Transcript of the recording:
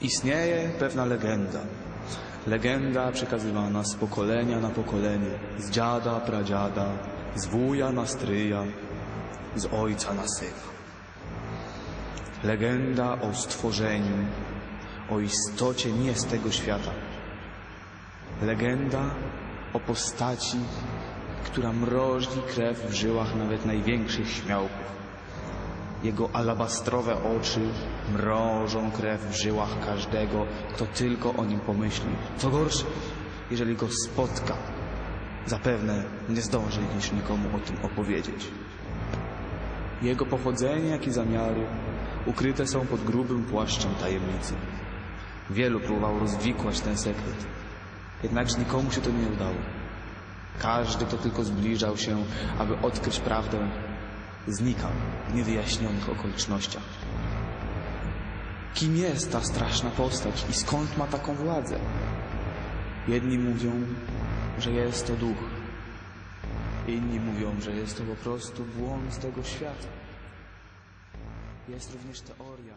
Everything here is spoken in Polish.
Istnieje pewna legenda. Legenda przekazywana z pokolenia na pokolenie, z dziada, pradziada, z wuja na stryja, z ojca na syna. Legenda o stworzeniu, o istocie nie z tego świata. Legenda o postaci, która mrozi krew w żyłach nawet największych śmiałków. Jego alabastrowe oczy mrożą krew w żyłach każdego, kto tylko o nim pomyśli. Co gorsze, jeżeli go spotka, zapewne nie zdąży już nikomu o tym opowiedzieć. Jego pochodzenie, jak i zamiary ukryte są pod grubym płaszczem tajemnicy. Wielu próbowało rozwikłać ten sekret, jednakże nikomu się to nie udało. Każdy, kto tylko zbliżał się, aby odkryć prawdę, znikał w niewyjaśnionych okolicznościach. Kim jest ta straszna postać i skąd ma taką władzę? Jedni mówią, że jest to duch. Inni mówią, że jest to po prostu błąd z tego świata. Jest również teoria,